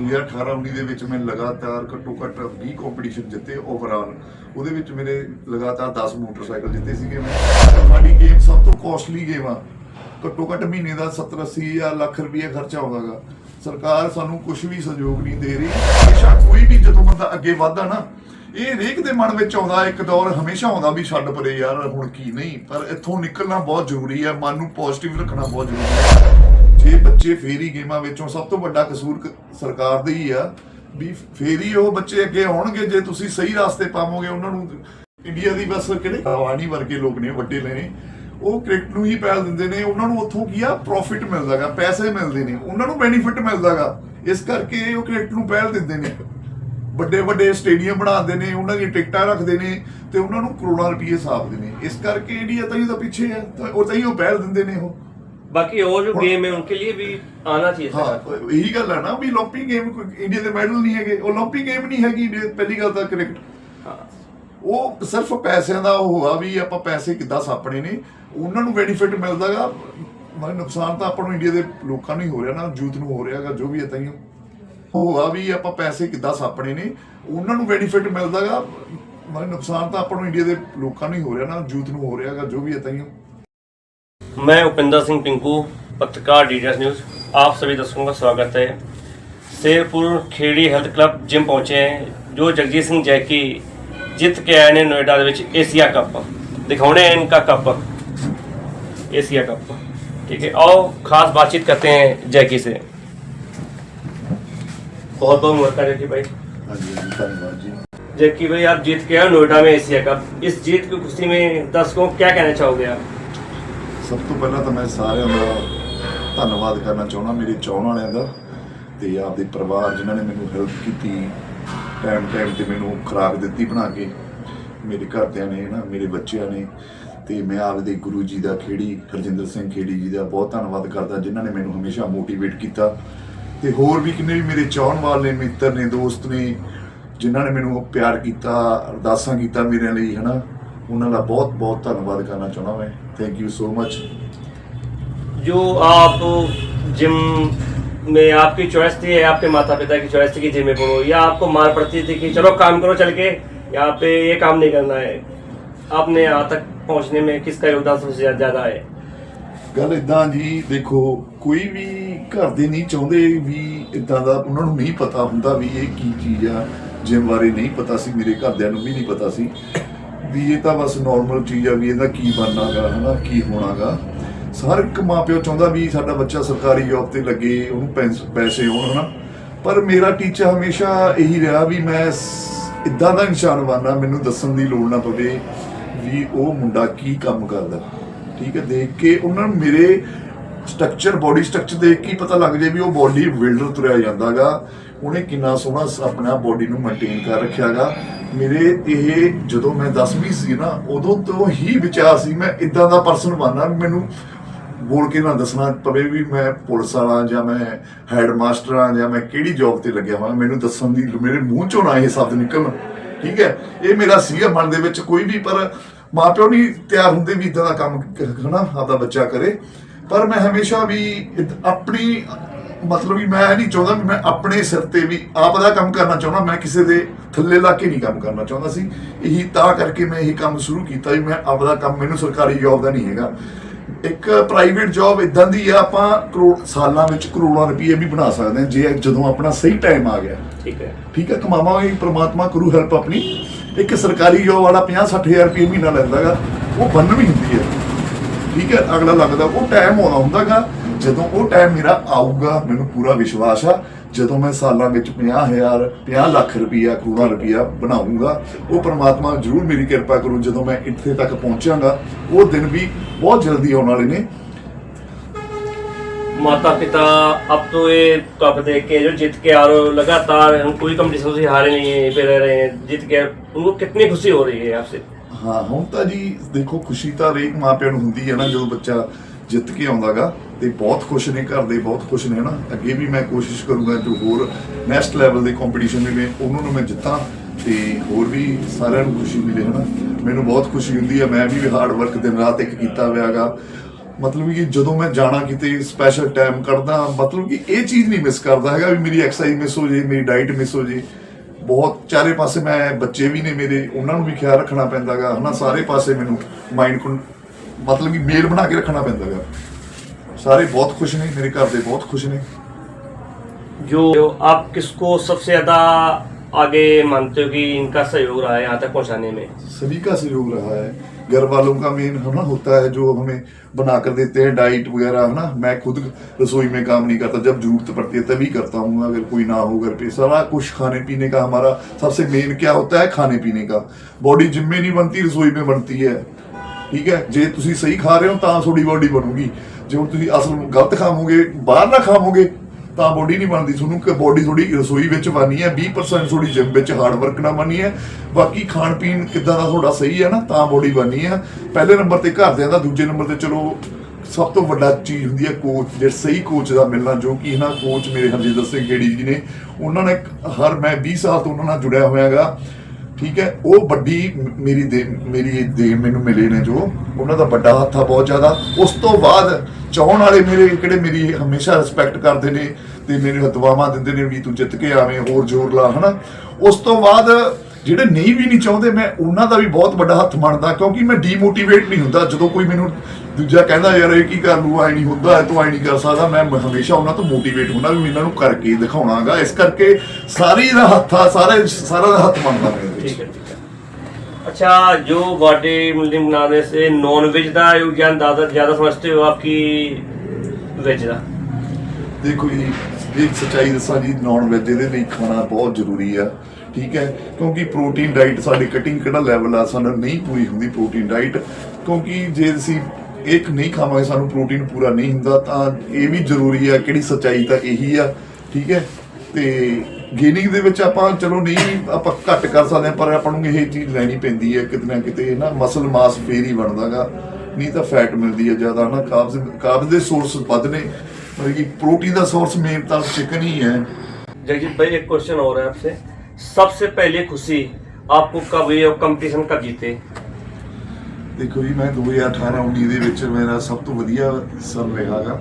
2018 19 ਦੇ ਵਿੱਚ ਮੈਂ ਲਗਾਤਾਰ ਘੱਟੋ ਘੱਟ 20 ਕੰਪੀਟੀਸ਼ਨ ਜਿੱਤੇ ਓਵਰਆਲ ਉਹਦੇ ਵਿੱਚ ਮੇਰੇ ਲਗਾਤਾਰ 10 ਮੋਟਰਸਾਈਕਲ ਜਿੱਤੇ ਸੀਗੇ ਮੈਂ। ਸਾਡੀ ਗੇਮ ਸਭ ਤੋਂ ਕੋਸਟਲੀ ਗੇਮ ਆ। ਘੱਟੋ ਘੱਟ ਮਹੀਨੇ ਦਾ 70 80 ਜਾਂ ਲੱਖ ਰੁਪਏ ਖਰਚਾ ਹੋਵੇਗਾ ਸਰਕਾਰ ਸਾਨੂੰ ਕੁਝ ਵੀ ਸਹਿਯੋਗ ਨਹੀਂ ਦੇ ਰਹੀ। ਹਮੇਸ਼ਾ ਕੋਈ ਵੀ ਜਦੋਂ ਬੰਦਾ ਅੱਗੇ ਵਧਦਾ ਨਾ, ਇਹ ਰੇਕ ਦੇ ਮਨ ਵਿੱਚ ਆਉਂਦਾ, ਇੱਕ ਦੌਰ ਹਮੇਸ਼ਾ ਆਉਂਦਾ ਵੀ ਛੱਡ ਪਰੇ ਯਾਰ, ਹੁਣ ਕੀ ਨਹੀਂ। ਪਰ ਇੱਥੋਂ ਨਿਕਲਣਾ ਬਹੁਤ ਜ਼ਰੂਰੀ ਹੈ ਮਨ ਨੂੰ ਪੋਜ਼ਿਟਿਵ ਰੱਖਣਾ ਬਹੁਤ ਜ਼ਰੂਰੀ ਹੈ ਜੇ ਬੱਚੇ ਫੇਰੀ ਗੇਮਾਂ ਵਿੱਚੋਂ ਸਭ ਤੋਂ ਵੱਡਾ ਕਸੂਰ ਸਰਕਾਰ ਦਾ ਹੀ ਆ ਵੀ ਫੇਰੀ ਉਹ ਬੱਚੇ ਅੱਗੇ ਆਉਣਗੇ ਜੇ ਤੁਸੀਂ ਸਹੀ ਰਾਸਤੇ ਪਾਵੋਗੇ, ਉਹਨਾਂ ਨੂੰ ਇੰਡੀਆ ਦੀ ਬਸ ਕਿਹੜੇ ਆਵਾਨੀ ਵਰਗੇ ਲੋਕ ਨੇ, ਵੱਡੇ ਨੇ। ਉਹ ਕ੍ਰਿਕਟ ਨੂੰ ਹੀ ਪਹਿਲ ਦਿੰਦੇ ਨੇ, ਉਹਨਾਂ ਨੂੰ ਉੱਥੋਂ ਕੀ ਆ? ਪ੍ਰੋਫਿਟ ਮਿਲਦਾਗਾ, ਪੈਸੇ ਮਿਲਦੇ ਨੇ। ਉਹਨਾਂ ਨੂੰ ਬੈਨੀਫਿਟ ਮਿਲਦਾਗਾ। ਇਸ ਕਰਕੇ ਉਹ ਕ੍ਰਿਕਟ ਨੂੰ ਪਹਿਲ ਦਿੰਦੇ ਨੇ। ਵੱਡੇ ਵੱਡੇ ਸਟੇਡੀਅਮ ਬਣਾਉਂਦੇ ਨੇ, ਉਹਨਾਂ ਦੀ ਟਿਕਟਾਂ ਰੱਖਦੇ ਨੇ ਤੇ ਉਹਨਾਂ ਨੂੰ ਕਰੋੜਾਂ ਰੁਪਏ ਸਾਫਦੇ ਨੇ। ਇਸ ਕਰਕੇ ਇੰਡੀਆ ਤਾਂ ਹੀ ਪਿੱਛੇ ਹੈ ਉਹ ਤਾਂ ਹੀ ਉਹ ਪਹਿਲ ਦਿੰਦੇ ਨੇ ਉਹ। बाकी और जो गेम है उनके लिए भी आना चाहिए ਹਾਂ सर ਇਹੀ ਗੱਲ ਹੈ ਨਾ ਵੀ 올림픽 ਗੇਮ ਇੰਡੀਆ ਦੇ ਮੈਡਲ ਨਹੀਂ ਹੈਗੇ 올림픽 ਗੇਮ ਨਹੀਂ ਹੈਗੀ ਇੰਡੀਆ ਪਹਿਲੀ ਗੱਲ ਤਾਂ ਕ੍ਰਿਕਟ हाँ ਉਹ ਸਿਰਫ ਪੈਸਿਆਂ ਦਾ ਉਹ ਹੋਆ ਵੀ ਆਪਾਂ ਪੈਸੇ ਕਿੱਦਾਂ ਸਾਪਣੇ ਨੇ ਉਹਨਾਂ ਨੂੰ ਬੈਨੀਫਿਟ ਮਿਲਦਾਗਾ ਮਨ ਨੁਕਸਾਨ ਤਾਂ ਆਪਾਂ ਨੂੰ ਇੰਡੀਆ ਦੇ ਲੋਕਾਂ ਨੂੰ ਹੀ ਹੋ ਰਿਹਾ ਨਾ ਯੂਥ ਨੂੰ ਹੋ ਰਿਹਾਗਾ ਜੋ ਵੀ ਹੈ ਤਾਈਓ ਹੋਆ ਵੀ ਆਪਾਂ ਪੈਸੇ ਕਿੱਦਾਂ ਸਾਪਣੇ ਨੇ ਉਹਨਾਂ ਨੂੰ ਬੈਨੀਫਿਟ ਮਿਲਦਾਗਾ ਮਨ ਨੁਕਸਾਨ ਤਾਂ ਆਪਾਂ ਨੂੰ ਇੰਡੀਆ ਦੇ ਲੋਕਾਂ ਨੂੰ ਹੀ ਹੋ ਰਿਹਾ ਨਾ ਯੂਥ ਨੂੰ ਹੋ ਰਿਹਾਗਾ ਜੋ ਵੀ ਹੈ ਤਾਈਓ मैं उपेंद्र सिंह पिंकू पत्रकार डीडीएस न्यूज आप सभी दर्शकों का स्वागत है Sherpur Kheri health club gym पहुंचे हैं जो जगजीत सिंह जैकी ਜਿੱਤ ਕੇ ਆਏ ਨੇ ਨੋਇਡਾ ਦੇ ਵਿੱਚ ਏਸ਼ੀਆ ਕੱਪ ਦਿਖਾਉਣੇ हैं इनका कप एशिया कप ठीक है आओ खास बातचीत करते हैं जैकी से बहुत बहुत मुबारक जैकी भाई ਹਾਂਜੀ ਹਾਂਜੀ ਧੰਨਵਾਦ ਜੀ जैकी भाई आप जीत के आए नोएडा में एशिया कप इस जीत की खुशी में दर्शकों को क्या कहना चाहोगे आप ਸਭ ਤੋਂ ਪਹਿਲਾਂ ਤਾਂ ਮੈਂ ਸਾਰਿਆਂ ਦਾ ਧੰਨਵਾਦ ਕਰਨਾ ਚਾਹੁੰਦਾ, ਮੇਰੇ ਚਾਹਣ ਵਾਲਿਆਂ ਦਾ ਤੇ ਆਪਦੇ ਪਰਿਵਾਰ ਜਿਨ੍ਹਾਂ ਨੇ ਮੈਨੂੰ ਹੈਲਪ ਕੀਤੀ ਟਾਈਮ ਟਾਈਮ ਤੇ ਮੈਨੂੰ ਖੁਰਾਕ ਦਿੱਤੀ ਬਣਾ ਕੇ। ਮੇਰੇ ਘਰਦਿਆਂ ਨੇ ਨਾ, ਮੇਰੇ ਬੱਚਿਆਂ ਨੇ ਤੇ ਮੈਂ ਆਪਦੇ ਗੁਰੂ ਜੀ ਦਾ ਖੇੜੀ, ਹਰਜਿੰਦਰ ਸਿੰਘ ਖੇੜੀ ਜੀ ਦਾ ਬਹੁਤ ਧੰਨਵਾਦ ਕਰਦਾ, ਜਿਨ੍ਹਾਂ ਨੇ ਮੈਨੂੰ ਹਮੇਸ਼ਾ ਮੋਟੀਵੇਟ ਕੀਤਾ। ਤੇ ਹੋਰ ਵੀ ਕਿੰਨੇ ਵੀ ਮੇਰੇ ਚਾਹਣ ਵਾਲੇ ਮਿੱਤਰ ਨੇ, ਦੋਸਤ ਨੇ, ਜਿਨ੍ਹਾਂ ਨੇ ਮੈਨੂੰ ਪਿਆਰ ਕੀਤਾ, ਅਰਦਾਸਾਂ ਕੀਤਾ ਮੇਰੇ ਲਈ, ਹਨਾ, ਉਹਨਾਂ ਦਾ ਬਹੁਤ ਬਹੁਤ ਧੰਨਵਾਦ ਕਰਨਾ ਚਾਹੁੰਦਾ ਮੈਂ। ਥੈਂਕ ਯੂ ਸੋ ਮਚ जो आप जिम में आपकी चॉइस थी या आपके माता पिता की चॉइस थी कि जिम में पढ़ो या आपको मार पड़ती थी कि चलो काम करो चल के यहाँ पे ये काम नहीं करना है आपने यहाँ तक पहुँचने में किसका योगदान सबसे ज्या- ज्यादा है ਗੱਲ ਇਦਾਂ ਜੀ ਦੇਖੋ ਕੋਈ ਵੀ ਘਰ ਦੇ ਨਹੀਂ ਚਾਹੁੰਦੇ ਵੀ ਇਦਾਂ ਦਾ ਉਹਨਾਂ ਨੂੰ ਨਹੀਂ ਪਤਾ ਹੁੰਦਾ ਵੀ ਇਹ ਕੀ ਚੀਜ਼ ਆ ਜਿਮ ਬਾਰੇ ਨਹੀਂ ਪਤਾ ਸੀ ਮੇਰੇ ਘਰਦਿਆਂ ਨੂੰ ਵੀ ਨਹੀਂ ਪਤਾ ਸੀ ਵੀ ਇਹ ਤਾਂ ਬਸ ਨਾਰਮਲ ਚੀਜ਼ ਆ ਵੀ ਇਹਦਾ ਕੀ ਬਣਨਾਗਾ, ਹਨਾ, ਕੀ ਹੋਣਾਗਾ। ਹਰ ਇੱਕ ਮਾਪਿਓ ਚਾਹੁੰਦਾ ਵੀ ਸਾਡਾ ਬੱਚਾ ਸਰਕਾਰੀ ਜੌਬ ਤੇ ਲੱਗੇ, ਉਹਨੂੰ ਪੈਸੇ ਹੋਣ, ਹਨਾ। ਪਰ ਮੇਰਾ ਟੀਚਾ ਹਮੇਸ਼ਾ ਇਹੀ ਰਿਹਾ ਵੀ ਮੈਂ ਇਦਾਂ ਦਾ ਇਨਸਾਨ ਬਣਨਾ, ਮੈਨੂੰ ਦੱਸਣ ਦੀ ਲੋੜ ਨਾ ਪਵੇ ਵੀ ਉਹ ਮੁੰਡਾ ਕੀ ਕੰਮ ਕਰਦਾ। ਠੀਕ ਹੈ, ਦੇਖ ਕੇ ਉਹਨਾਂ ਨੂੰ ਮੇਰੇ ਸਟਰਕਚਰ ਬੋਡੀ ਸਟਰਕਚਰ ਦੇਖ ਕੇ ਪਤਾ ਲੱਗ ਜੇ ਵੀ ਉਹ ਬੋਡੀ ਬਿਲਡਰ ਤੁਰਿਆ ਜਾਂਦਾਗਾ। ਉਹਨੇ ਕਿੰਨਾ ਸੋਹਣਾ ਆਪਣਾ ਬੋਡੀ ਨੂੰ ਮੇਨਟੇਨ ਕਰ ਰੱਖਿਆਗਾ। ਮੇਰੇ ਇਹ ਜਦੋਂ ਮੈਂ 10ਵੀਂ ਸੀ ਨਾ, ਉਦੋਂ ਤੋਂ ਹੀ ਵਿਚਾਰ ਸੀ, ਮੈਂ ਇਦਾਂ ਦਾ ਪਰਸਨ ਬਣਨਾ ਮੈਨੂੰ ਬੋਲ ਕੇ ਨਾ ਦੱਸਣਾ ਪਵੇ ਵੀ ਮੈਂ ਪੁਲਿਸ ਵਾਲਾ ਜਾਂ ਮੈਂ ਹੈਡ ਮਾਸਟਰ ਆ ਜਾਂ ਮੈਂ ਕਿਹੜੀ ਜੌਬ ਤੇ ਲੱਗਿਆ ਹਾਂ ਮੈਨੂੰ ਦੱਸਣ ਦੀ ਮੇਰੇ ਮੂੰਹ ਚੋਂ ਨਾ ਇਹ ਸ਼ਬਦ ਨਿਕਲਣ। ਠੀਕ ਹੈ? ਇਹ ਮੇਰਾ ਸੀਗਾ ਮਨ ਦੇ ਵਿੱਚ ਕੋਈ ਵੀ, ਪਰ ਮਾਪਿਓ ਨਹੀਂ ਤਿਆਰ ਹੁੰਦੇ ਵੀ ਇਦਾਂ ਦਾ ਕੰਮ ਕ- ਹਨਾ, ਆਪਦਾ ਬੱਚਾ ਕਰੇ। ਪਰ ਮੈਂ ਹਮੇਸ਼ਾ ਵੀ ਆਪਣੀ ਮਤਲਬ ਵੀ ਮੈਂ ਨਹੀਂ ਚਾਹੁੰਦਾ ਵੀ ਮੈਂ ਆਪਣੇ ਸਿਰ ਤੇ ਵੀ ਆਪ ਦਾ ਕੰਮ ਕਰਨਾ ਚਾਹੁੰਦਾ ਮੈਂ ਕਿਸੇ ਦੇ ਥੱਲੇ ਲਾ ਕੇ ਨਹੀਂ ਕੰਮ ਕਰਨਾ ਚਾਹੁੰਦਾ ਸੀ। ਇਹੀ ਤਾਂ ਕਰਕੇ ਮੈਂ ਇਹ ਕੰਮ ਸ਼ੁਰੂ ਕੀਤਾ ਵੀ ਮੈਂ ਆਪ ਦਾ ਕੰਮ ਮੈਨੂੰ ਸਰਕਾਰੀ ਜੌਬ ਦਾ ਨਹੀਂ ਹੈਗਾ। ਇੱਕ ਪ੍ਰਾਈਵੇਟ ਜੌਬ ਇਦਾਂ ਦੀ ਆ ਆਪਾਂ ਕਰੋੜ ਸਾਲਾਂ ਵਿੱਚ ਕਰੋੜਾਂ ਰੁਪਏ ਵੀ ਬਣਾ ਸਕਦੇ ਹਾਂ ਜੇ ਜਦੋਂ ਆਪਣਾ ਸਹੀ ਟਾਈਮ ਆ ਗਿਆ। ਠੀਕ ਹੈ। ਠੀਕ ਹੈ ਕਮਾਵਾਂਗੇ ਪ੍ਰਮਾਤਮਾ ਕਰੂ ਹੈਲਪ ਆਪਣੀ। ਇੱਕ ਸਰਕਾਰੀ ਜੌਬ ਵਾਲਾ 50 60000 ਰੁਪਏ ਮਹੀਨਾ ਲੈਂਦਾ ਲੈਂਦਾਗਾ ਉਹ ਬੰਨ ਵੀ ਹੁੰਦੀ ਹੈ। ਠੀਕ ਹੈ ਅਗਲਾ ਲੱਗਦਾ ਉਹ ਟਾਈਮ ਆਉਣਾ ਹੁੰਦਾਗਾ। ਜਦੋਂ ਉਹ ਟਾਈਮ ਮੇਰਾ ਆਊਗਾ ਮੈਨੂੰ ਪੂਰਾ ਵਿਸ਼ਵਾਸ ਆ ਜਦੋਂ ਮੈਂ ਸਾਲਾਂ ਵਿੱਚ 50000 50 ਲੱਖ ਰੁਪਈਆ ਕਰੋੜਾਂ ਰੁਪਈਆ ਬਣਾਉਂਗਾ ਉਹ ਪ੍ਰਮਾਤਮਾ ਜ਼ਰੂਰ ਮੇਰੀ ਕਿਰਪਾ ਕਰੂ ਜਦੋਂ ਮੈਂ ਇੱਥੇ ਤੱਕ ਪਹੁੰਚਾਂਗਾ ਉਹ ਦਿਨ ਵੀ ਬਹੁਤ ਜਲਦੀ ਆਉਣ ਵਾਲੇ ਨੇ माता पिता अब तो ये कप देख के जो जीत के आ रहे हो लगातार हम कोई कंपटीशन से हारे नहीं है यहीं पे रह रहे हैं जीत के उनको कितनी खुशी हो रही है आपसे ਹਾਂ ਹੁਣ ਤਾਂ ਜੀ ਦੇਖੋ ਖੁਸ਼ੀ ਤਾਂ ਹਰੇਕ ਮਾਪਿਆਂ ਨੂੰ ਹੁੰਦੀ ਹੈ ਨਾ ਜਦੋਂ ਬੱਚਾ ਜਿੱਤ ਕੇ ਆਉਂਦਾਗਾ ਤੇ ਬਹੁਤ ਖੁਸ਼ ਨੇ, ਘਰ ਦੇ ਬਹੁਤ ਖੁਸ਼ ਨੇ ਨਾ ਅੱਗੇ ਵੀ ਮੈਂ ਕੋਸ਼ਿਸ਼ ਕਰੂੰਗਾ ਜੋ ਹੋਰ ਨੈਕਸਟ ਲੈਵਲ ਦੇ ਕੰਪੀਟੀਸ਼ਨ ਦੇ ਨੇ ਉਹਨਾਂ ਨੂੰ ਮੈਂ ਜਿੱਤਾਂ ਤੇ ਹੋਰ ਵੀ ਸਾਰਿਆਂ ਨੂੰ ਖੁਸ਼ੀ ਮਿਲੇ ਹਨਾ। ਮੈਨੂੰ ਬਹੁਤ ਖੁਸ਼ੀ ਹੁੰਦੀ ਹੈ ਮੈਂ ਵੀ ਹਾਰਡ ਵਰਕ ਦਿਨ ਰਾਤ ਇੱਕ ਕੀਤਾ ਹੋਇਆਗਾ। ਮਤਲਬ ਕਿ ਜਦੋਂ ਮੈਂ ਜਾਣਾ ਕਿਤੇ ਸਪੈਸ਼ਲ ਟਾਈਮ ਕੱਢਦਾ, ਮਤਲਬ ਕਿ ਇਹ ਚੀਜ਼ ਨਹੀਂ ਮਿਸ ਕਰਦਾ ਹੈਗਾ ਵੀ ਮੇਰੀ ਐਕਸਰਸਾਈਜ਼ ਮਿਸ ਹੋ ਜੇ, ਮੇਰੀ ਡਾਈਟ ਮਿਸ ਹੋ ਜੇ। ਬਹੁਤ ਚਾਰੇ ਪਾਸੇ ਮੈਂ ਬੱਚੇ ਵੀ ਨੇ ਮੇਰੇ, ਉਹਨਾਂ ਨੂੰ ਵੀ ਖਿਆਲ ਰੱਖਣਾ ਪੈਂਦਾਗਾ ਹਨਾ। ਸਾਰੇ ਪਾਸੇ ਮੈਨੂੰ ਮਾਈਂਡ ਮਤਲਬ ਕਿ ਮੇਲ ਬਣਾ ਕੇ ਰੱਖਣਾ ਪੈਂਦਾਗਾ ਸਾਰੇ ਬਹੁਤ ਖੁਸ਼ ਨੇ ਮੇਰੇ ਘਰ ਦੇ ਬਹੁਤ ਖੁਸ਼ ਨੇ जो आप किसको सबसे ज़्यादा आगे मानते हो कि इनका सहयोग रहा है यहाँ तक पहुँचाने में सभी का सहयोग रहा है घर वालों का मेन है ना होता है जो हमें बना कर देते हैं डाइट वगैरह है ना मैं खुद रसोई में काम नहीं करता जब जरूरत पड़ती है तभी करता हूँ अगर कोई ना हो घर पे सारा कुछ खाने पीने का हमारा सबसे मेन क्या होता है खाने पीने का बॉडी जिम में नहीं बनती रसोई में बनती है ਠੀਕ ਹੈ? ਜੇ ਤੁਸੀਂ ਸਹੀ ਖਾ ਰਹੇ ਹੋ, ਤਾਂ ਤੁਹਾਡੀ ਬੋਡੀ ਬਣੂਗੀ। ਜੇ ਹੁਣ ਤੁਸੀਂ ਅਸਲ ਗਲਤ ਖਾਵੋਗੇ, ਬਾਹਰ ਨਾ ਖਾਵੋਗੇ, ਤਾਂ ਬੋਡੀ ਨਹੀਂ ਬਣਦੀ। ਤੁਹਾਨੂੰ ਕਿ ਬੋਡੀ ਥੋੜੀ ਰਸੋਈ ਵਿੱਚ ਬਣਨੀ ਹੈ 20% ਥੋੜੀ ਜਿਮ ਵਿੱਚ ਹਾਰਡ ਵਰਕ ਨਾਲ ਬਣਨੀ ਹੈ। ਬਾਕੀ ਖਾਣ ਪੀਣ ਕਿੱਦਾਂ ਦਾ ਤੁਹਾਡਾ ਸਹੀ ਹੈ ਨਾ, ਤਾਂ ਬੋਡੀ ਬਣਨੀ ਹੈ। ਪਹਿਲੇ ਨੰਬਰ ਤੇ ਘਰਦਿਆਂ ਦਾ, ਦੂਜੇ ਨੰਬਰ ਤੇ ਚਲੋ, ਸਭ ਤੋਂ ਵੱਡਾ ਚੀਜ਼ ਹੁੰਦੀ ਹੈ ਕੋਚ ਜੇ ਸਹੀ ਕੋਚ ਦਾ ਮਿਲਣਾ, ਜੋ ਕਿ ਨਾ ਕੋਚ ਮੇਰੇ ਹਰਜਿੰਦਰ ਸਿੰਘ ਗੇੜੀ ਜੀ ਨੇ। ਉਹਨਾਂ ਨੇ ਹਰ ਮੈਂ 20 ਸਾਲ ਤੋਂ ਉਹਨਾਂ ਨਾਲ ਜੁੜਿਆ ਹੋਇਆਗਾ। ਠੀਕ ਹੈ? ਉਹ ਵੱਡੀ ਮੇਰੀ ਦੇ ਮੇਰੀ ਦੇ ਮੈਨੂੰ ਮਿਲੇ ਨੇ ਜੋ। ਉਹਨਾਂ ਦਾ ਵੱਡਾ ਹੱਥ ਆ ਬਹੁਤ ਜ਼ਿਆਦਾ। ਉਸ ਤੋਂ ਬਾਅਦ ਚਾਹਣ ਵਾਲੇ ਮੇਰੇ ਕਿਹੜੇ ਮੇਰੀ ਹਮੇਸ਼ਾ ਰਿਸਪੈਕਟ ਕਰਦੇ ਨੇ ਤੇ ਮੇਰੇ ਹਤਵਾਵਾਂ ਦਿੰਦੇ ਨੇ ਵੀ ਤੂੰ ਜਿੱਤ ਕੇ ਆਵੇਂ, ਹੋਰ ਜ਼ੋਰ ਲਾ, ਹਨਾ? ਉਸ ਤੋਂ ਬਾਅਦ ਜਿਹੜੇ ਨਹੀਂ ਵੀ ਨਹੀਂ ਚਾਹੁੰਦੇ ਮੈਂ ਉਹਨਾਂ ਦਾ ਵੀ ਬਹੁਤ ਵੱਡਾ ਹੱਥ ਮੰਨਦਾ ਕਿਉਂਕਿ ਮੈਂ ਡੀਮੋਟੀਵੇਟ ਨਹੀਂ ਹੁੰਦਾ ਜਦੋਂ ਕੋਈ ਮੈਨੂੰ ਦੂਜਾ ਕਹਿੰਦਾ ਯਾਰ ਇਹ ਕੀ ਕਰ ਲੂ ਆਈ ਨਹੀਂ ਹੁੰਦਾ ਇਹ ਤੂੰ ਆਈ ਨਹੀਂ ਕਰ ਸਕਦਾ ਮੈਂ ਹਮੇਸ਼ਾ ਉਹਨਾਂ ਤੋਂ ਮੋਟੀਵੇਟ ਹੁੰਦਾ ਵੀ ਮੈਂ ਇਹਨਾਂ ਨੂੰ ਕਰਕੇ ਦਿਖਾਉਣਾਗਾ ਇਸ ਕਰਕੇ ਸਾਰੀ ਦਾ ਹੱਥ ਆ ਸਾਰੇ ਸਾਰਾ ਦਾ ਹੱਥ ਮੰਨਦਾ ਮੈਂ ਇਹਦੇ ਵਿੱਚ। ठीक है ठीक है अच्छा जो बॉडी बिल्डिंग बनाने से नॉन वेज का योगदान ज़्यादा ज़्यादा समझते हो आपकी वेज का ਦੇਖੋ ਜੀ ਇੱਕ ਸੱਚਾਈ ਦੱਸਾਂ ਜੀ ਨਾਨ ਵੈਜ ਇਹਦੇ ਲਈ ਖਾਣਾ ਬਹੁਤ ਜ਼ਰੂਰੀ ਆ ਠੀਕ ਹੈ ਕਿਉਂਕਿ ਪ੍ਰੋਟੀਨ ਡਾਈਟ ਸਾਡੀ ਕਟਿੰਗ ਕਿਹੜਾ ਲੈਵਲ ਆ ਸਾਨੂੰ ਨਹੀਂ ਪੂਰੀ ਹੁੰਦੀ ਪ੍ਰੋਟੀਨ ਡਾਈਟ ਕਿਉਂਕਿ ਜੇ ਅਸੀਂ ਇੱਕ ਨਹੀਂ ਖਾਵਾਂਗੇ ਸਾਨੂੰ ਪ੍ਰੋਟੀਨ ਪੂਰਾ ਨਹੀਂ ਹੁੰਦਾ ਤਾਂ ਇਹ ਵੀ ਜ਼ਰੂਰੀ ਆ ਕਿਹੜੀ ਸੱਚਾਈ ਤਾਂ ਇਹੀ ਆ ਠੀਕ ਹੈ ਤੇ ਗੇਨਿੰਗ ਦੇ ਵਿੱਚ ਆਪਾਂ ਚਲੋ ਨਹੀਂ ਆਪਾਂ ਘੱਟ ਕਰ ਸਕਦੇ ਹਾਂ, ਪਰ ਆਪਾਂ ਨੂੰ ਇਹ ਚੀਜ਼ ਲੈਣੀ ਪੈਂਦੀ ਹੈ ਕਿਤੇ ਨਾ ਕਿਤੇ ਨਾ ਮਸਲ ਮਾਸ ਫੇਰ ਹੀ ਬਣਦਾਗਾ ਨਹੀਂ ਤਾਂ ਫੈਟ ਮਿਲਦੀ ਹੈ ਜ਼ਿਆਦਾ ਨਾ ਕਾਬਜ਼ ਕਾਬਜ਼ ਦੇ ਸੋਰਸ ਵੱਧ ਨੇ ਮਤਲਬ ਕਿ ਪ੍ਰੋਟੀਨ ਦਾ ਸੋਰਸ ਮੇਨ ਤਾਂ ਚਿਕਨ ਹੀ ਹੈ जगजीत भाई एक क्वेश्चन और है आपसे सबसे पहले खुशी आपको कब हुई और कंपटीशन कब जीते ਦੇਖੋ ਜੀ ਮੈਂ 2018-19 ਦੇ ਵਿੱਚ ਮੇਰਾ ਸਭ ਤੋਂ ਵਧੀਆ ਸਾਲ ਰਿਹਾਗਾ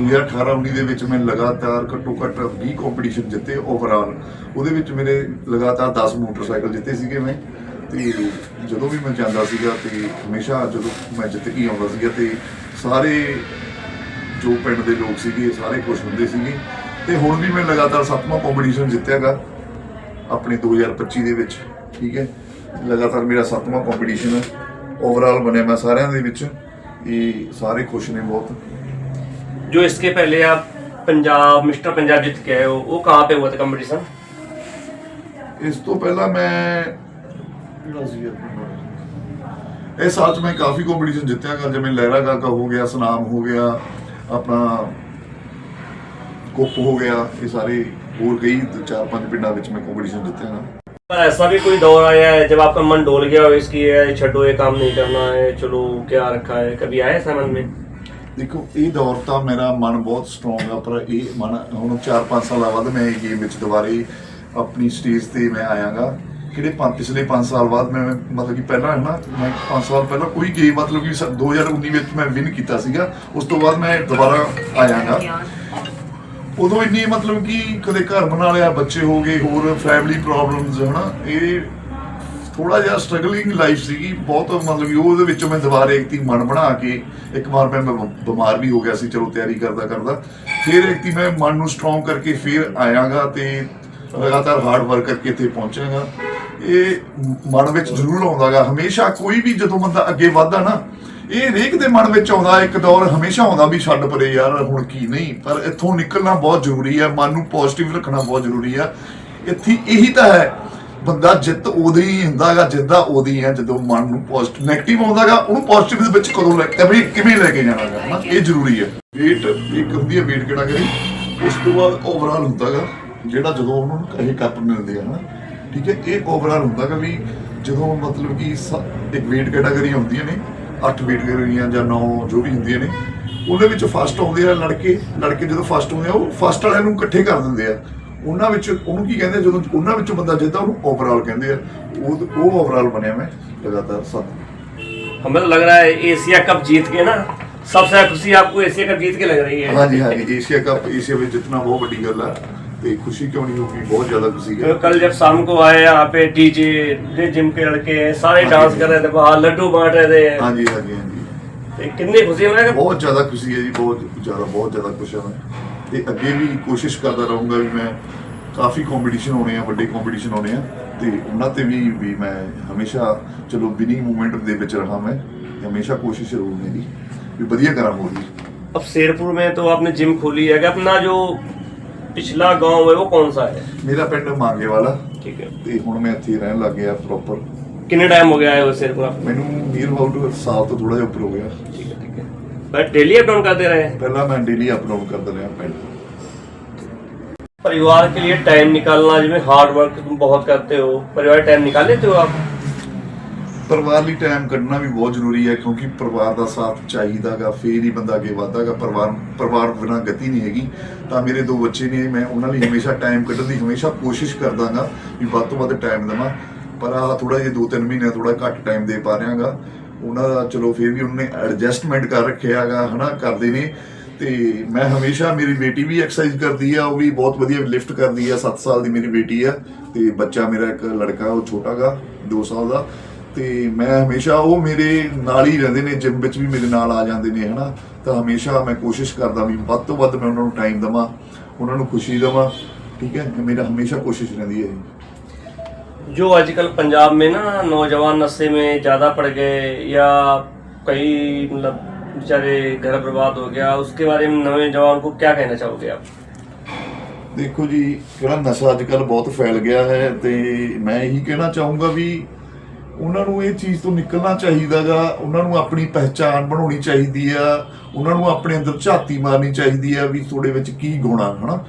2018-19 ਦੇ ਵਿੱਚ ਮੈਂ ਲਗਾਤਾਰ ਘੱਟੋ ਘੱਟ 20 ਕੰਪੀਟੀਸ਼ਨ ਜਿੱਤੇ ਓਵਰਆਲ ਉਹਦੇ ਵਿੱਚ ਮੇਰੇ ਲਗਾਤਾਰ 10 ਮੋਟਰਸਾਈਕਲ ਜਿੱਤੇ ਸੀਗੇ ਮੈਂ ਤੇ ਜਦੋਂ ਵੀ ਮੈਂ ਜਾਂਦਾ ਸੀਗਾ ਤੇ ਹਮੇਸ਼ਾ ਜਦੋਂ ਮੈਂ ਜਿੱਤ ਕੇ ਆਉਂਦਾ ਸੀਗਾ ਤੇ ਸਾਰੇ ਜੋ ਪਿੰਡ ਦੇ ਲੋਕ ਸੀਗੇ ਸਾਰੇ ਖੁਸ਼ ਹੁੰਦੇ ਸੀਗੇ ਤੇ ਹੁਣ ਵੀ ਮੈਂ ਲਗਾਤਾਰ ਸੱਤਵਾਂ ਕੰਪੀਟੀਸ਼ਨ ਜਿੱਤਿਆਗਾ ਆਪਣੇ 2025 ਦੇ ਵਿੱਚ ਠੀਕ ਹੈ ਲਗਾਤਾਰ ਮੇਰਾ ਸੱਤਵਾਂ ਕੰਪੀਟੀਸ਼ਨ ਓਵਰਆਲ ਬਣਿਆ ਮੈਂ ਸਾਰਿਆਂ ਦੇ ਵਿੱਚ ਇਹ ਸਾਰੇ ਖੁਸ਼ ਨੇ ਬਹੁਤ जो इसके पहले आप पंजाब मिस्टर पंजाब जीत के आए हो वो कहाँ पे हुआ था कंपटीशन ਇਸ ਤੋਂ ਪਹਿਲਾਂ ਮੈਂ ਕਿਹੜਾ ਸੀ ਆਪਣਾ? ਇਹ ਸਾਲ 'ਚ ਮੈਂ ਕਾਫੀ ਕੰਪੀਟੀਸ਼ਨ ਜਿੱਤਿਆ ਗਾ ਜਿਵੇਂ ਲਹਿਰਾ ਗਾਗਾ ਹੋ ਗਿਆ ਸਨਾਮ ਹੋ ਗਿਆ ਆਪਣਾ ਕੁੱਪ ਹੋ ਗਿਆ ਇਹ ਸਾਰੇ ਹੋਰ ਕਈ ਚਾਰ ਪੰਜ ਪਿੰਡਾਂ ਵਿੱਚ ਮੈਂ ਕੰਪੀਟੀਸ਼ਨ ਜਿੱਤਿਆ ਗਾ पर ऐसा भी कोई दौर आया है जब आपका मन डोल गया हो इसकी है छो ये काम नहीं करना है चलो क्या रखा है कभी आया ऐसा मन में ਦੇਖੋ ਇਹ ਦੌਰ ਤਾਂ ਮੇਰਾ ਮਨ ਬਹੁਤ ਸਟਰੋਂਗ ਆ ਪਰ ਇਹ ਮਨ ਹੁਣ 4-5 ਸਾਲਾਂ ਬਾਅਦ ਮੈਂ ਇਹ ਗੇਮ ਵਿੱਚ ਦੁਬਾਰੇ ਆਪਣੀ ਸਟੇਜ ਤੇ ਮੈਂ ਆਇਆਗਾ ਕਿਹੜੇ ਪੰਜ ਪਿਛਲੇ 5 ਸਾਲ ਬਾਅਦ ਮੈਂ ਮਤਲਬ ਕਿ ਪਹਿਲਾਂ ਹੈ ਨਾ ਮੈਂ 5 ਸਾਲ ਪਹਿਲਾਂ ਕੋਈ ਗੇਮ ਮਤਲਬ ਕਿ ਸ- 2019 ਵਿੱਚ ਮੈਂ ਵਿਨ ਕੀਤਾ ਸੀਗਾ ਉਸ ਤੋਂ ਬਾਅਦ ਮੈਂ ਦੁਬਾਰਾ ਆਇਆਗਾ ਉਦੋਂ ਇੰਨੀ ਮਤਲਬ ਕਿ ਕਦੇ ਘਰ ਬਣਾ ਲਿਆ, ਬੱਚੇ ਹੋ ਗਏ, ਹੋਰ ਫੈਮਿਲੀ ਪ੍ਰੋਬਲਮਸ ਹਨਾ? ਇਹ ਥੋੜਾ ਜਿਹਾ ਸਟਰਗਲਿੰਗ ਲਾਈਫ ਸੀਗੀ। ਬਹੁਤ ਮਤਲਬ ਕਿ ਉਹਦੇ ਵਿੱਚੋਂ ਮੈਂ ਦੁਬਾਰੇ ਇੱਕ ਤੀ ਮਨ ਬਣਾ ਕੇ ਇੱਕ ਵਾਰ ਮੈਂ ਬਿਮਾਰ ਵੀ ਹੋ ਗਿਆ ਸੀ, ਚਲੋ ਤਿਆਰੀ ਕਰਦਾ ਕਰਦਾ। ਫਿਰ ਇੱਕ ਤੀ ਮੈਂ ਮਨ ਨੂੰ ਸਟਰੋਂਗ ਕਰਕੇ ਫਿਰ ਆਇਆਗਾ ਤੇ ਲਗਾਤਾਰ ਹਾਰਡ ਵਰਕ ਕਰਕੇ ਇੱਥੇ ਪਹੁੰਚਾਂਗਾ। ਇਹ ਮਨ ਵਿੱਚ ਜ਼ਰੂਰ ਆਉਂਦਾਗਾ। ਹਮੇਸ਼ਾ ਕੋਈ ਵੀ ਜਦੋਂ ਬੰਦਾ ਅੱਗੇ ਵਧਦਾ ਨਾ ਇਹ ਹਰੇਕ ਦੇ ਮਨ ਵਿੱਚ ਆਉਂਦਾ, ਇੱਕ ਦੌਰ ਹਮੇਸ਼ਾ ਆਉਂਦਾ ਵੀ ਛੱਡ ਪਰੇ ਯਾਰ, ਹੁਣ ਕੀ ਨਹੀਂ। ਪਰ ਇੱਥੋਂ ਨਿਕਲਣਾ ਬਹੁਤ ਜ਼ਰੂਰੀ ਹੈ ਮਨ ਨੂੰ ਪੋਜ਼ਿਟਿਵ ਰੱਖਣਾ ਬਹੁਤ ਜ਼ਰੂਰੀ ਹੈ ਇੱਥੇ ਇਹੀ ਤਾਂ ਹੈ, ਬੰਦਾ ਜਿੱਤ ਉਦੋਂ ਹੀ ਹੁੰਦਾਗਾ ਜਿੱਦਾਂ ਉਦੋਂ ਹੈ, ਜਦੋਂ ਮਨ ਨੂੰ ਪੋਜ਼ਿਟਿਵ 네ਗੇਟਿਵ ਆਉਂਦਾਗਾ ਉਹਨੂੰ ਪੋਜ਼ਿਟਿਵ ਦੇ ਵਿੱਚ ਕਦੋਂ ਲੈ ਕਿਵੇਂ ਕਿਵੇਂ ਲੈ ਕੇ ਜਾਣਾਗਾ ਹਨਾ? ਇਹ ਜ਼ਰੂਰੀ ਹੈ ਵੇਟ ਇੱਕ ਹੁੰਦੀ ਹੈ ਵੇਟ ਕਿਹੜਾ ਉਸ ਤੋਂ ਬਾਅਦ ਓਵਰਆਲ ਹੁੰਦਾਗਾ ਜਿਹੜਾ ਜਦੋਂ ਉਹਨਾਂ ਨੂੰ ਇਹ ਕੱਪ ਮਿਲਦੇ ਆ ਨਾ ਠੀਕ ਹੈ? ਇਹ ਓਵਰਆਲ ਹੁੰਦਾਗਾ ਵੀ ਜਦੋਂ ਮਤਲਬ ਕਿ ਇੱਕ ਵੇਟ ਕੈਟਾਗਰੀ ਹੁੰਦੀਆਂ ਨੇ 8 ਵੀਡੀਓ ਹੋਈਆਂ ਜਾਂ 9 ਜੋ ਵੀ ਹੁੰਦੀਆਂ ਨੇ ਉਹਦੇ ਵਿੱਚ ਫਸਟ ਆਉਂਦੇ ਆ ਲੜਕੇ ਲੜਕੇ ਜਦੋਂ ਫਸਟ ਆਉਂਦੇ ਆ ਉਹ ਫਸਟ ਵਾਲਿਆਂ ਨੂੰ ਇਕੱਠੇ ਕਰ ਦਿੰਦੇ ਆ। ਉਹਨਾਂ ਵਿੱਚ ਉਹਨੂੰ ਕੀ ਕਹਿੰਦੇ ਜਦੋਂ ਉਹਨਾਂ ਵਿੱਚੋਂ ਬੰਦਾ ਜਿੱਤਦਾ ਉਹਨੂੰ ਓਵਰਆਲ ਕਹਿੰਦੇ ਆ। ਉਹ ਉਹ ਓਵਰਆਲ ਬਣਿਆ ਮੈਂ ਲਗਾਤਾਰ 7 ਹਮੇ ਲੱਗ ਰਿਹਾ ਹੈ ਏਸ਼ੀਆ ਕੱਪ ਜੀਤ ਕੇ ਨਾ ਸਭ ਤੋਂ ਖੁਸ਼ੀ ਆਪਕੋ ਏਸ਼ੀਆ ਕੱਪ ਜੀਤ ਕੇ ਲੱਗ ਰਹੀ ਹੈ। ਹਾਂਜੀ ਹਾਂਜੀ ਏਸ਼ੀਆ ਕੱਪ ਏਸ਼ੀਆ ਵਿੱਚ ਜਿੱਤਣਾ ਬਹੁਤ ਵੱਡੀ ਗੱਲ ਆ। ਤੇ ਖੁਸ਼ੀ ਕਿਉਂ ਨਹੀਂ ਹੋਊਗੀ ਬਹੁਤ ਜ਼ਿਆਦਾ ਖੁਸ਼ੀ ਹੈ तो कल जब शाम को आए यहाँ पे डीजे जो जिम के लड़के हैं सारे हाँ डांस जी। कर रहे थे बाहर लड्डू बांट रहे थे ਹਾਂਜੀ ਹਾਂਜੀ ਹਾਂਜੀ तो कितनी खुशी है ਬਹੁਤ ਜ਼ਿਆਦਾ ਖੁਸ਼ੀ ਹੈ ਜੀ ਬਹੁਤ ਜ਼ਿਆਦਾ ਬਹੁਤ ਜ਼ਿਆਦਾ ਖੁਸ਼ ਹਾਂ ਮੈਂ ਤੇ ਅੱਗੇ ਵੀ ਕੋਸ਼ਿਸ਼ ਕਰਦਾ ਰਹੂੰਗਾ ਵੀ ਮੈਂ ਕਾਫੀ ਕੰਪੀਟੀਸ਼ਨ ਹੋਣੇ ਆ ਵੱਡੇ ਕੰਪੀਟੀਸ਼ਨ ਹੋਣੇ ਆ ਤੇ ਉਹਨਾਂ ਤੇ ਵੀ ਵੀ ਮੈਂ ਹਮੇਸ਼ਾ ਚਲੋ ਵਿਨਿੰਗ ਮੂਵਮੈਂਟ ਦੇ ਵਿੱਚ ਰਹਾ ਮੈਂ ਤੇ ਹਮੇਸ਼ਾ ਕੋਸ਼ਿਸ਼ ਰਹੂ ਮੇਰੀ ਵੀ ਵਧੀਆ ਕਰਾਂ ਹੋਰ ਵੀ अब शेरपुर में तो आपने जिम खोली है कि अपना जो पिछला गांव है वो कौन सा है ਮੇਰਾ ਪਿੰਡ ਮਾਂਗੇ ਵਾਲਾ ठीक है ਤੇ ਹੁਣ ਮੈਂ ਇੱਥੇ ਰਹਿਣ ਲੱਗ ਗਿਆ ਪ੍ਰੋਪਰ कितने टाइम हो गया है वो शेरपुर आपको ਮੈਨੂੰ ਨੀਅਰ ਅਬਾਊਟ ਸਾਲ ਤੋਂ ਥੋੜਾ ਜਿਹਾ ਉੱਪਰ ਹੋ ਗਿਆ ठीक है ठीक है बट डेली अप डाउन करते रहे ਪਹਿਲਾਂ ਮੈਂ ਡੇਲੀ ਅਪਲੋਡ ਕਰਦਾ ਰਿਹਾ ਪਿੰਡ परिवार के लिए टाइम निकालना जिसमें हार्ड वर्क तुम बहुत करते हो परिवार टाइम निकाल लेते हो आप ਪਰਿਵਾਰ ਲਈ ਟਾਈਮ ਕੱਢਣਾ ਵੀ ਬਹੁਤ ਜ਼ਰੂਰੀ ਹੈ, ਕਿਉਂਕਿ ਪਰਿਵਾਰ ਦਾ ਸਾਥ ਚਾਹੀਦਾਗਾ, ਫੇਰ ਹੀ ਬੰਦਾ ਅੱਗੇ ਵਧਦਾਗਾ। ਪਰਿਵਾਰ ਪਰਿਵਾਰ ਬਿਨਾਂ ਗਤੀ ਨਹੀਂ ਹੈਗੀ। ਤਾਂ ਮੇਰੇ ਦੋ ਬੱਚੇ ਨੇ, ਮੈਂ ਉਹਨਾਂ ਲਈ ਹਮੇਸ਼ਾ ਟਾਈਮ ਕੱਢਣ ਦੀ ਹਮੇਸ਼ਾ ਕੋਸ਼ਿਸ਼ ਕਰਦਾਗਾ ਵੀ ਵੱਧ ਤੋਂ ਵੱਧ ਟਾਈਮ ਦੇਵਾਂ। ਪਰ ਆ ਥੋੜਾ ਜਿਹਾ ਦੋ ਤਿੰਨ ਮਹੀਨੇ ਥੋੜਾ ਘੱਟ ਟਾਈਮ ਦੇ ਪਾ ਰਿਹਾਗਾ। ਉਹਨਾਂ ਦਾ ਚਲੋ ਫੇਰ ਵੀ ਉਹਨੇ ਐਡਜਸਟਮੈਂਟ ਕਰ ਰੱਖਿਆਗਾ, ਹਨਾ, ਕਰਦੇ ਨੇ। ਤੇ ਮੈਂ ਹਮੇਸ਼ਾ ਮੇਰੀ ਬੇਟੀ ਵੀ ਐਕਸਰਸਾਈਜ਼ ਕਰਦੀ ਆ, ਉਹ ਵੀ ਬਹੁਤ ਵਧੀਆ ਲਿਫਟ ਕਰਦੀ ਆ। 7 ਸਾਲ ਦੀ ਮੇਰੀ ਬੇਟੀ ਆ ਤੇ ਬੱਚਾ ਮੇਰਾ ਇੱਕ ਲੜਕਾ, ਉਹ ਛੋਟਾਗਾ 2 ਸਾਲ ਦਾ। ਤੇ ਮੈਂ ਹਮੇਸ਼ਾ ਉਹ ਮੇਰੇ ਨਾਲ ਹੀ ਰਹਿੰਦੇ ਨੇ ਜਿਮ ਵਿੱਚ ਵੀ ਮੇਰੇ ਨਾਲ ਆ ਜਾਂਦੇ ਨੇ ਹਨਾ ਤਾਂ ਹਮੇਸ਼ਾ ਮੈਂ ਕੋਸ਼ਿਸ਼ ਕਰਦਾ ਵੀ ਵੱਧ ਤੋਂ ਵੱਧ ਮੈਂ ਉਹਨਾਂ ਨੂੰ ਟਾਈਮ ਦਵਾਂ ਉਹਨਾਂ ਨੂੰ ਖੁਸ਼ੀ ਦਵਾਂ ਠੀਕ ਹੈ ਮੇਰਾ ਹਮੇਸ਼ਾ ਕੋਸ਼ਿਸ਼ ਰਹਿੰਦੀ ਹੈ जो आजकल पंजाब में ना नौजवान नशे में ज़्यादा पड़ गए या कई मतलब बेचारे घर बर्बाद हो गया उसके बारे में नौजवान को क्या कहना चाहोगे आप ਦੇਖੋ ਜੀ ਜਿਹੜਾ ਨਸ਼ਾ ਅੱਜ ਕੱਲ ਬਹੁਤ ਫੈਲ ਗਿਆ ਹੈ ਤੇ ਮੈਂ ਇਹੀ ਕਹਿਣਾ ਚਾਹੂੰਗਾ ਵੀ ਉਹਨਾਂ ਨੂੰ ਇਹ ਚੀਜ਼ ਤੋਂ ਨਿਕਲਣਾ ਚਾਹੀਦਾਗਾ ਉਹਨਾਂ ਨੂੰ ਆਪਣੀ ਪਹਿਚਾਣ ਬਣਾਉਣੀ ਚਾਹੀਦੀ ਆ, ਉਹਨਾਂ ਨੂੰ ਆਪਣੇ ਅੰਦਰ ਝਾਤੀ ਮਾਰਨੀ ਚਾਹੀਦੀ ਆ ਵੀ ਤੁਹਾਡੇ ਵਿੱਚ ਕੀ ਗੁਣਾ ਹਨਾ?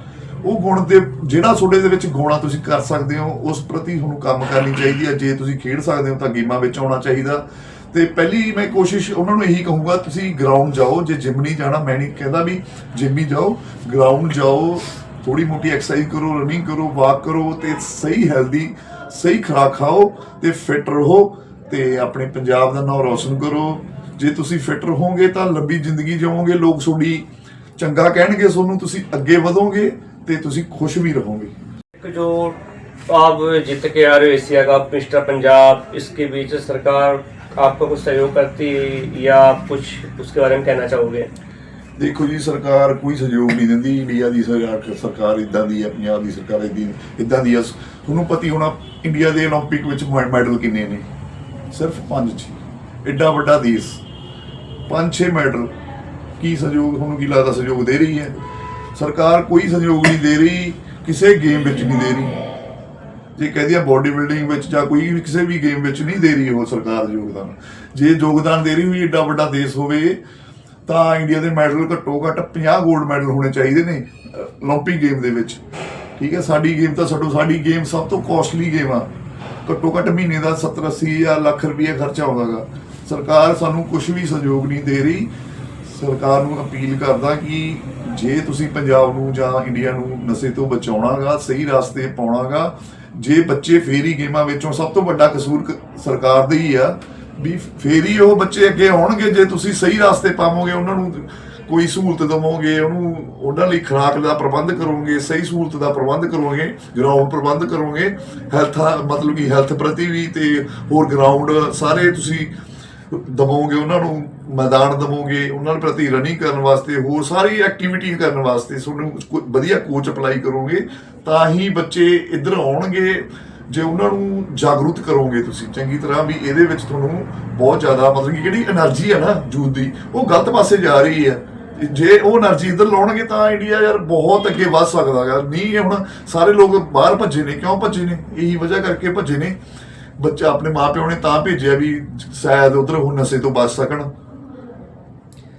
ਉਹ ਗੁਣ ਦੇ ਜਿਹੜਾ ਤੁਹਾਡੇ ਦੇ ਵਿੱਚ ਗੁਣ ਤੁਸੀਂ ਕਰ ਸਕਦੇ ਹੋ, ਉਸ ਪ੍ਰਤੀ ਤੁਹਾਨੂੰ ਕੰਮ ਕਰਨੀ ਚਾਹੀਦੀ ਆ, ਜੇ ਤੁਸੀਂ ਖੇਡ ਸਕਦੇ ਹੋ ਤਾਂ ਗੇਮਾਂ ਵਿੱਚ ਆਉਣਾ ਚਾਹੀਦਾ। ਤੇ ਪਹਿਲੀ ਮੈਂ ਕੋਸ਼ਿਸ਼ ਉਹਨਾਂ ਨੂੰ ਇਹੀ ਕਹੂੰਗਾ, ਤੁਸੀਂ ਗਰਾਊਂਡ ਜਾਓ, ਜੇ ਜਿਮ ਨਹੀਂ ਜਾਣਾ, ਮੈਂ ਨਹੀਂ ਕਹਿੰਦਾ ਵੀ ਜਿਮ ਹੀ ਜਾਓ ਗਰਾਊਂਡ ਜਾਓ ਥੋੜੀ ਮੋਟੀ ਐਕਸਰਸਾਈਜ਼ ਕਰੋ ਰਨਿੰਗ ਕਰੋ ਵਾਕ ਕਰੋ, ਤੇ ਸਹੀ ਹੈਲਦੀ ਸਹੀ ਖੁਰਾਕ ਖਾਓ ਤੇ ਫਿਟ ਰਹੋ ਤੇ ਆਪਣੇ ਪੰਜਾਬ ਦਾ ਨਾਮ ਰੋਸ਼ਨ ਕਰੋ ਜੇ ਤੁਸੀਂ ਫਿਟ ਰਹੋਗੇ ਤਾਂ ਲੰਬੀ ਜ਼ਿੰਦਗੀ ਜਿਓਗੇ ਲੋਕ ਤੁਹਾਡੀ ਚੰਗਾ ਕਹਿਣਗੇ ਤੁਹਾਨੂੰ ਤੁਸੀਂ ਅੱਗੇ ਵਧੋਗੇ ਤੇ ਤੁਸੀਂ ਖੁਸ਼ ਵੀ ਰਹੋਗੇ एक जो आप जीत के आ रहे हो एशिया का मिस्टर पंजाब इसके बीच सरकार आपको कुछ सहयोग करती है या आप कुछ उसके बारे में कहना चाहोगे ਦੇਖੋ ਜੀ ਸਰਕਾਰ ਕੋਈ ਸਹਿਯੋਗ ਨਹੀਂ ਦਿੰਦੀ ਇੰਡੀਆ ਦੀ ਸਰਕਾਰ ਸਰਕਾਰ ਇਦਾਂ ਦੀ ਹੈ ਪੰਜਾਬ ਦੀ ਸਰਕਾਰ ਇਦਾਂ ਇਦਾਂ ਦੀ ਹੈ ਤੁਹਾਨੂੰ ਪਤਾ ਹੀ ਹੋਣਾ ਇੰਡੀਆ ਦੇ 올림픽 ਵਿੱਚ ਮੈ- ਮੈਡਲ ਕਿੰਨੇ ਨੇ ਸਿਰਫ 5 6 ਐਡਾ ਵੱਡਾ ਦੇਸ਼ 5-6 ਮੈਡਲ ਕੀ ਸਹਿਯੋਗ ਤੁਹਾਨੂੰ ਕੀ ਲੱਗਦਾ ਸਹਿਯੋਗ ਦੇ ਰਹੀ ਹੈ ਸਰਕਾਰ ਕੋਈ ਸਹਿਯੋਗ ਨਹੀਂ ਦੇ ਰਹੀ ਕਿਸੇ ਗੇਮ ਵਿੱਚ ਨਹੀਂ ਦੇ ਰਹੀ ਜੇ ਕਹਦੀ ਆ ਬਾਡੀ ਬਿਲਡਿੰਗ ਵਿੱਚ ਜਾਂ ਕੋਈ ਵੀ ਕਿਸੇ ਵੀ ਗੇਮ ਵਿੱਚ ਨਹੀਂ ਦੇ ਰਹੀ ਉਹ ਸਰਕਾਰ ਯੋਗਦਾਨ ਜੇ ਯੋਗਦਾਨ ਦੇ ਰਹੀ ਹੋਈ ਏਡਾ ਵੱਡਾ ਦੇਸ਼ ਹੋਵੇ ਤਾਂ ਇੰਡੀਆ ਦੇ ਮੈਡਲ ਘੱਟੋ ਘੱਟ 50 골ਡ ਮੈਡਲ ਹੋਣੇ ਚਾਹੀਦੇ ਨੇ 올림픽 ਗੇਮ ਦੇ ਵਿੱਚ। ਠੀਕ ਹੈ, ਸਾਡੀ ਗੇਮ ਤਾਂ ਸਾਡੋ ਸਾਡੀ ਗੇਮ ਸਭ ਤੋਂ ਕੋਸਟਲੀ ਗੇਮ ਆ। ਘੱਟੋ ਘੱਟ ਮਹੀਨੇ ਦਾ 70 80 ਜਾਂ ਲੱਖ ਰੁਪਏ ਖਰਚਾ ਆਉਂਦਾਗਾ। ਸਰਕਾਰ ਸਾਨੂੰ ਕੁਝ ਵੀ ਸਹਿਯੋਗ ਨਹੀਂ ਦੇ ਰਹੀ। ਸਰਕਾਰ ਨੂੰ ਅਪੀਲ ਕਰਦਾ ਕਿ ਜੇ ਤੁਸੀਂ ਪੰਜਾਬ ਨੂੰ ਜਾਂ ਇੰਡੀਆ ਨੂੰ ਨਸ਼ੇ ਤੋਂ ਬਚਾਉਣਾਗਾ, ਸਹੀ ਰਸਤੇ ਪਾਉਣਾਗਾ, ਜੇ ਬੱਚੇ ਫੇਰੀ ਗੇਮਾਂ ਵਿੱਚੋਂ ਸਭ ਤੋਂ ਵੱਡਾ ਕਸੂਰ ਸਰਕਾਰ ਦਾ ਹੀ ਆ। ਵੀ ਫੇਰ ਹੀ ਉਹ ਬੱਚੇ ਅੱਗੇ ਆਉਣਗੇ, ਜੇ ਤੁਸੀਂ ਸਹੀ ਰਸਤੇ ਪਾਵੋਗੇ, ਉਹਨਾਂ ਨੂੰ ਕੋਈ ਸਹੂਲਤ ਦੇਵੋਗੇ, ਉਹਨੂੰ ਉਹਨਾਂ ਲਈ ਖੁਰਾਕ ਦਾ ਪ੍ਰਬੰਧ ਕਰੋਗੇ, ਸਹੀ ਸਹੂਲਤ ਦਾ ਪ੍ਰਬੰਧ ਕਰੋਗੇ ਗਰਾਊਂਡ ਪ੍ਰਬੰਧ ਕਰੋਗੇ ਹੈਲਥ ਮਤਲਬ ਕਿ ਹੈਲਥ ਪ੍ਰਤੀ ਵੀ ਤੇ ਹੋਰ ਗਰਾਊਂਡ ਸਾਰੇ ਤੁਸੀਂ ਦਵੋਗੇ, ਉਹਨਾਂ ਨੂੰ ਮੈਦਾਨ ਦਵੋਗੇ, ਉਹਨਾਂ ਦੇ ਪ੍ਰਤੀ ਰਨਿੰਗ ਕਰਨ ਵਾਸਤੇ, ਹੋਰ ਸਾਰੀ ਐਕਟੀਵਿਟੀ ਕਰਨ ਵਾਸਤੇ, ਤੁਹਾਨੂੰ ਵਧੀਆ ਕੋਚ ਅਪਲਾਈ ਕਰੋਗੇ, ਤਾਂ ਹੀ ਬੱਚੇ ਇੱਧਰ ਆਉਣਗੇ ਜੇ ਉਹਨਾਂ ਨੂੰ ਜਾਗਰੂਕ ਕਰੋਗੇ ਤੁਸੀਂ, ਚੰਗੀ ਤਰ੍ਹਾਂ ਵੀ ਇਹਦੇ ਵਿੱਚ ਤੁਹਾਨੂੰ ਬਹੁਤ ਜ਼ਿਆਦਾ ਮਤਲਬ ਕਿ ਜਿਹੜੀ એનર્ਜੀ ਹੈ ਨਾ ਜੂਦ ਦੀ, ਉਹ ਗਲਤ ਪਾਸੇ ਜਾ ਰਹੀ ਹੈ। ਜੇ ਉਹ એનર્ਜੀ ਇਧਰ ਲਾਉਣਗੇ ਤਾਂ ਇੰਡੀਆ ਯਾਰ ਬਹੁਤ ਅੱਗੇ ਵੱਧ ਸਕਦਾ ਯਾਰ ਨਹੀਂ, ਇਹ ਹੁਣ ਸਾਰੇ ਲੋਕ ਬਾਹਰ ਭੱਜੇ ਨੇ, ਕਿਉਂ ਭੱਜੇ ਨੇ? ਇਹੀ ਵਜ੍ਹਾ ਕਰਕੇ ਭੱਜੇ ਨੇ। ਬੱਚਾ ਆਪਣੇ ਮਾਪਿਓ ਨੇ ਤਾਂ ਭੇਜਿਆ ਵੀ ਸ਼ਾਇਦ ਉਧਰ ਉਹ ਨਸ਼ੇ ਤੋਂ ਬਚ ਸਕਣ।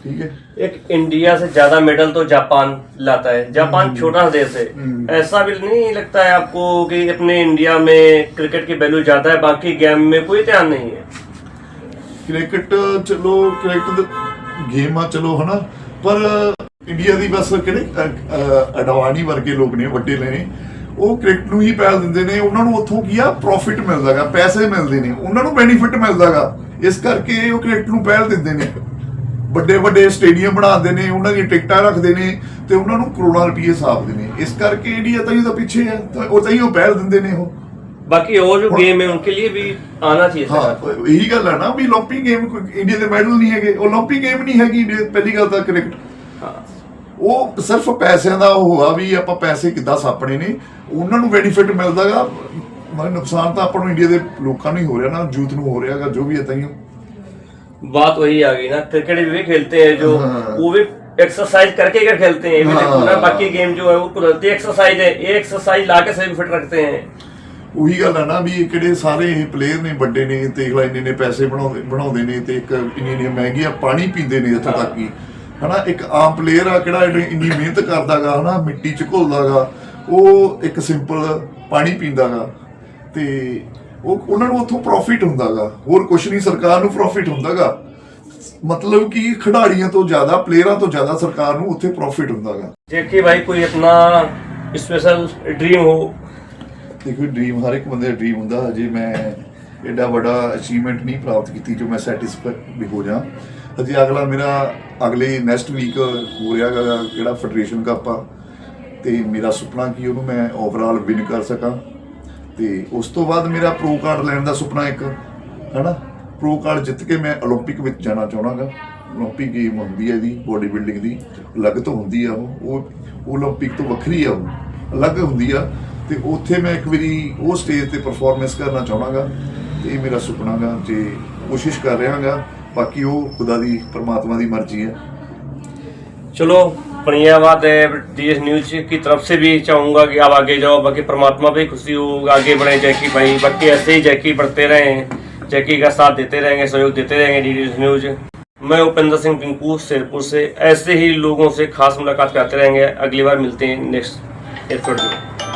ਠੀਕ ਹੈ एक इंडिया से ज्यादा मेडल तो जापान लाता है जापान छोटा सा देश है हम्म। ऐसा भी नहीं लगता है आपको कि अपने इंडिया में क्रिकेट की वैल्यू ज्यादा है बाकी गेम में कोई ध्यान नहीं है ਕ੍ਰਿਕਟ ਚਲੋ ਕ੍ਰਿਕਟ ਗੇਮ ਆ ਚਲੋ ਹਨਾ ਪਰ ਇੰਡੀਆ ਦੀ ਬਸ ਕਿਹੜੇ ਅ- ਅ- ਅਡਵਾਨੀ ਵਰਗੇ ਲੋਕ ਨੇ ਵੱਡੇ ਨੇ ਉਹ ਕ੍ਰਿਕਟ ਨੂੰ ਹੀ ਪਹਿਲ ਦਿੰਦੇ ਨੇ ਉਹਨਾਂ ਨੂੰ ਉੱਥੋਂ ਕੀ ਆ ਪ੍ਰੋਫਿਟ ਮਿਲਦਾਗਾ ਪੈਸੇ ਮਿਲਦੇ ਨੇ ਉਹਨਾਂ ਨੂੰ ਬੈਨੀਫਿਟ ਮਿਲਦਾਗਾ ਇਸ ਕਰਕੇ ਉਹ ਕ੍ਰਿਕਟ ਨੂੰ ਪਹਿਲ ਦਿੰਦੇ ਨੇ ਵੱਡੇ ਵੱਡੇ ਸਟੇਡੀਅਮ ਬਣਾਉਂਦੇ ਨੇ ਉਹਨਾਂ ਦੀ ਟਿਕਟਾਂ ਰੱਖਦੇ ਨੇ ਤੇ ਉਹਨਾਂ ਨੂੰ ਕਰੋੜਾਂ ਰੁਪਏ ਸਾਪਦੇ ਨੇ। ਇਸ ਕਰਕੇ ਇੰਡੀਆ ਤਾਂ ਇਹਦਾ ਪਿੱਛੇ ਹੈ ਉਹ ਤਾਂ ਹੀ ਉਹ ਪਹਿਲ ਦਿੰਦੇ ਨੇ ਉਹ। ਬਾਕੀ ਉਹ ਜੋ गेम ਹੈ ਉਨਕੇ ਲਈ ਵੀ ਆਣਾ ਚਾਹੀਏ ਹਾਂ ਇਹੀ ਗੱਲ ਹੈ ਨਾ ਵੀ 올림픽 ਗੇਮ ਕੋਈ ਇੰਡੀਆ ਦੇ ਮੈਡਲ ਨਹੀਂ ਹੈਗੇ। 올림픽 ਗੇਮ ਨਹੀਂ ਹੈਗੀ ਪਹਿਲੀ ਗੱਲ ਤਾਂ ਕ੍ਰਿਕਟ। ਹਾਂ। ਉਹ ਸਿਰਫ ਪੈਸਿਆਂ ਦਾ ਉਹ ਹੋਆ ਵੀ ਆਪਾਂ ਪੈਸੇ ਕਿੱਦਾਂ ਸਾਪਣੇ ਨੇ। ਉਹਨਾਂ ਨੂੰ ਬੈਨੀਫਿਟ ਮਿਲਦਾਗਾ ਮਨ ਨੁਕਸਾਨ ਤਾਂ ਆਪਾਂ ਨੂੰ ਇੰਡੀਆ ਦੇ ਲੋਕਾਂ ਨੂੰ ਹੀ ਹੋ ਰਿਹਾ ਨਾ ਜੂਥ ਨੂੰ ਹੋ ਰਿਹਾਗਾ ਜੋ ਵੀ ਹੈ ਹੀ बात वही आ गई ना क्रिकेट भी खेलते हैं जो हाँ। वो भी एक्सरसाइज करके कर खेलते हैं ये भी देखो ना हाँ। बाकी गेम जो है वो कुदरती एक्सरसाइज है ये एक्सरसाइज ला के सभी फिट रखते हैं ਉਹੀ ਗੱਲ ਹੈ ਨਾ ਵੀ ਇਹ ਕਿਹੜੇ ਸਾਰੇ ਇਹ ਪਲੇਅਰ ਨੇ ਵੱਡੇ ਨੇ ਤੇ ਅਗਲਾ ਇੰਨੇ ਨੇ ਪੈਸੇ ਬਣਾਉਂਦੇ ਬਣਾਉਂਦੇ ਨੇ ਤੇ ਇੱਕ ਇੰਨੀ ਇੰਨੀ ਮਹਿੰਗੀਆਂ ਪਾਣੀ ਪੀਂਦੇ ਨੇ ਇੱਥੋਂ ਤੱਕ ਕਿ ਹਨਾ ਇੱਕ ਆਮ ਪਲੇਅਰ ਆ ਕਿਹੜਾ ਇੰਨੀ ਇੰਨੀ ਮਿਹਨਤ ਕਰਦਾਗਾ ਹਨਾ ਮਿੱਟੀ ਚ ਘੁਲਦਾਗਾ ਉਹ ਇੱਕ ਸਿੰਪਲ ਪਾਣੀ ਪੀਂਦਾਗਾ ਤੇ ਉਹ ਉਹਨਾਂ ਨੂੰ ਉੱਥੋਂ ਪ੍ਰੋਫਿਟ ਹੁੰਦਾਗਾ। ਹੋਰ ਕੁਝ ਨਹੀਂ ਸਰਕਾਰ ਨੂੰ ਪ੍ਰੋਫਿਟ ਹੁੰਦਾਗਾ। ਮਤਲਬ ਕਿ ਖਿਡਾਰੀਆਂ ਤੋਂ ਜ਼ਿਆਦਾ ਪਲੇਅਰਾਂ ਤੋਂ ਜ਼ਿਆਦਾ ਸਰਕਾਰ ਨੂੰ ਉੱਥੇ ਪ੍ਰੋਫਿਟ ਹੁੰਦਾਗਾ। ਜੇ ਕਿ ਭਾਈ ਕੋਈ ਆਪਣਾ ਸਪੈਸ਼ਲ ਡ੍ਰੀਮ ਹੋ। ਦੇਖੋ ਡ੍ਰੀਮ ਹਰ ਇੱਕ ਬੰਦੇ ਦਾ ਡ੍ਰੀਮ ਹੁੰਦਾ। ਅਜੇ ਮੈਂ ਐਡਾ ਵੱਡਾ ਅਚੀਵਮੈਂਟ ਨਹੀਂ ਪ੍ਰਾਪਤ ਕੀਤੀ ਜੋ ਮੈਂ ਸੈਟੀਸਫਾਈ ਹੋ ਜਾ। ਅਜੇ ਅਗਲਾ ਮੇਰਾ ਅਗਲੇ ਨੈਕਸਟ ਵੀਕ ਹੋ ਰਿਹਾ ਕਿਹੜਾ ਫੈਡਰੇਸ਼ਨ ਕੱਪ ਆ। ਤੇ ਮੇਰਾ ਸੁਪਨਾ ਕਿ ਉਹਨੂੰ ਮੈਂ ਓਵਰਆਲ ਵਿਨ ਕਰ ਸਕਾਂ। ਤੇ ਉਸ ਤੋਂ ਬਾਅਦ ਮੇਰਾ ਪ੍ਰੋ ਕਾਰਡ ਲੈਣ ਦਾ ਸੁਪਨਾ ਇੱਕ ਹੈਨਾ ਪ੍ਰੋ ਕਾਰਡ ਜਿੱਤ ਕੇ ਮੈਂ 올림픽 ਵਿੱਚ ਜਾਣਾ ਚਾਹਣਾਗਾ 올림픽 ਗੇਮ ਹੁੰਦੀ ਹੈ ਇਹਦੀ ਬੋਡੀ ਬਿਲਡਿੰਗ ਦੀ ਅਲੱਗ ਤੋਂ ਹੁੰਦੀ ਆ ਉਹ ਉਹ 올림픽 ਤੋਂ ਵੱਖਰੀ ਆ ਉਹ ਅਲੱਗ ਹੁੰਦੀ ਆ ਤੇ ਉੱਥੇ ਮੈਂ ਇੱਕ ਵਾਰੀ ਉਹ ਸਟੇਜ ਤੇ ਪਰਫਾਰਮੈਂਸ ਕਰਨਾ ਚਾਹਣਾਗਾ ਤੇ ਇਹ ਮੇਰਾ ਸੁਪਨਾ ਗਾ ਜੇ ਕੋਸ਼ਿਸ਼ ਕਰ ਰਿਹਾਗਾ ਬਾਕੀ ਉਹ ਖੁਦਾ ਦੀ ਪ੍ਰਮਾਤਮਾ ਦੀ ਮਰਜ਼ੀ ਹੈ चलो बढ़िया बात है डीएस न्यूज की तरफ से भी चाहूंगा कि आप आगे जाओ बाकी परमात्मा भी खुशी हो आगे बढ़े जैकी भाई बाकी ऐसे ही जैकी बढ़ते रहें जैकी का साथ देते रहेंगे सहयोग देते रहेंगे डीएस न्यूज मैं उपेंद्र सिंह पिंकू शेरपुर से ऐसे ही लोगों से खास मुलाकात करते रहेंगे अगली बार मिलते हैं नेक्स्ट एपिसोड में